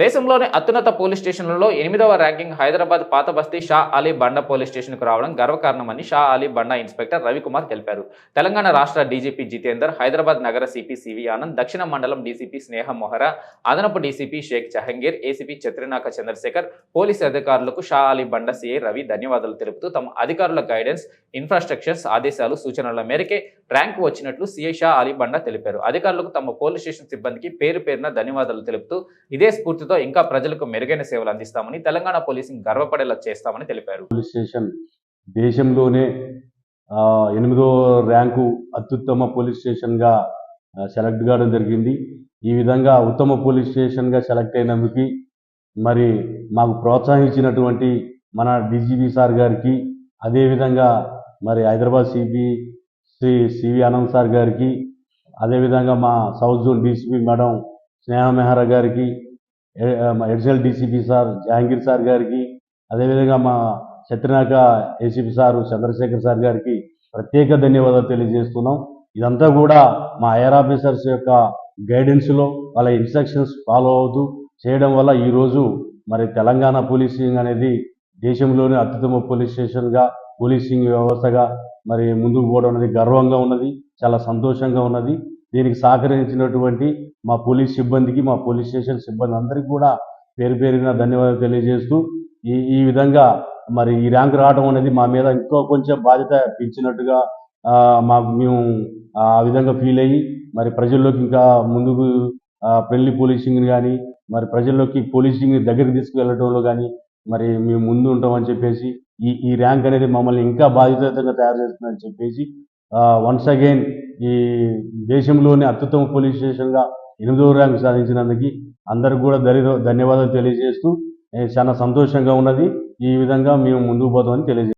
దేశంలోని అత్యున్నత పోలీస్ స్టేషన్లలో ఎనిమిదవ ర్యాంకింగ్ హైదరాబాద్ పాత బస్తీ షా అలీ బండ పోలీస్ స్టేషన్కు రావడం గర్వకారణమని షా అలీ బండ ఇన్స్పెక్టర్ రవికుమార్ తెలిపారు. తెలంగాణ రాష్ట్ర డీజీపీ జితేందర్ హైదరాబాద్ నగర సిపి సివి ఆనంద్ దక్షిణ మండలం డీసీపీ స్నేహ మొహరా అదనపు DCP Sheikh Jahangir ACP Chatrinaka Chandrashekar police అధికారులకు షా అలీ బండ సిఐ రవి ధన్యవాదాలు తెలుపుతూ తమ అధికారుల గైడెన్స్ ఇన్ఫ్రాస్ట్రక్చర్స్ ఆదేశాలు సూచనల మేరకే ర్యాంకు వచ్చినట్లు సిఐ షా అలీ బండ తెలిపారు. అధికారులకు తమ పోలీస్ స్టేషన్ సిబ్బందికి పేరు పేరున ధన్యవాదాలు తెలుపుతూ ఇదే స్ఫూర్తి స్ఫూర్తితో ఇంకా ప్రజలకు మెరుగైన సేవలు అందిస్తామని తెలంగాణ పోలీసింగ్ గర్వపడేలా చేస్తామని తెలిపారు. పోలీస్ స్టేషన్ దేశంలోనే ఎనిమిదో ర్యాంకు అత్యుత్తమ పోలీస్ స్టేషన్గా సెలెక్ట్ కావడం జరిగింది. ఈ విధంగా ఉత్తమ పోలీస్ స్టేషన్గా సెలెక్ట్ అయినందుకు మరి మాకు ప్రోత్సహించినటువంటి మన డీజీపీ సార్ గారికి అదేవిధంగా మరి Hyderabad CP Shri CV Anand sir గారికి అదేవిధంగా మా south zone DCP madam Sneha Mehra గారికి additional DCP sir Jahangir sir గారికి అదేవిధంగా మా Satyanaka ACP sir Chandrashekar sir గారికి ప్రత్యేక ధన్యవాదాలు తెలియజేస్తున్నాం. ఇదంతా కూడా మా ఐఆర్ ఆఫీసర్స్ యొక్క గైడెన్స్లో వాళ్ళ ఇన్స్ట్రక్షన్స్ ఫాలో అవుతూ చేయడం వల్ల ఈరోజు మరి తెలంగాణ పోలీసింగ్ అనేది దేశంలోనే అత్యుత్తమ పోలీస్ స్టేషన్గా పోలీసింగ్ వ్యవస్థగా మరి ముందుకు పోవడం అనేది గర్వంగా ఉన్నది చాలా సంతోషంగా ఉన్నది. దీనికి సహకరించినటువంటి మా పోలీస్ సిబ్బందికి మా పోలీస్ స్టేషన్ సిబ్బంది అందరికీ కూడా పేరు పేరున ధన్యవాదాలు తెలియజేస్తూ ఈ ఈ విధంగా మరి ఈ ర్యాంక్ రావడం అనేది మా మీద ఇంకో కొంచెం బాధ్యత పెంచినట్టుగా మాకు మేము ఆ విధంగా ఫీల్ అయ్యి మరి ప్రజల్లోకి ఇంకా ముందుకు ఫ్రెండ్లీ పోలీసింగ్ కానీ మరి ప్రజల్లోకి పోలీసింగ్ దగ్గరికి తీసుకువెళ్ళడంలో కానీ మరి మేము ముందు ఉంటామని చెప్పేసి ఈ ఈ ర్యాంక్ అనేది మమ్మల్ని ఇంకా బాధ్యతగా తయారు చేస్తుందని చెప్పేసి వన్స్ అగైన్ ఈ దేశంలోని అత్యుత్తమ పోలీస్ స్టేషన్గా ఎనిమిదవ ర్యాంకు సాధించినందుకు అందరికి కూడా దరి ధన్యవాదాలు తెలియజేస్తూ చాలా సంతోషంగా ఉన్నది. ఈ విధంగా మేము ముందుకు పోతామని తెలియజేస్తాం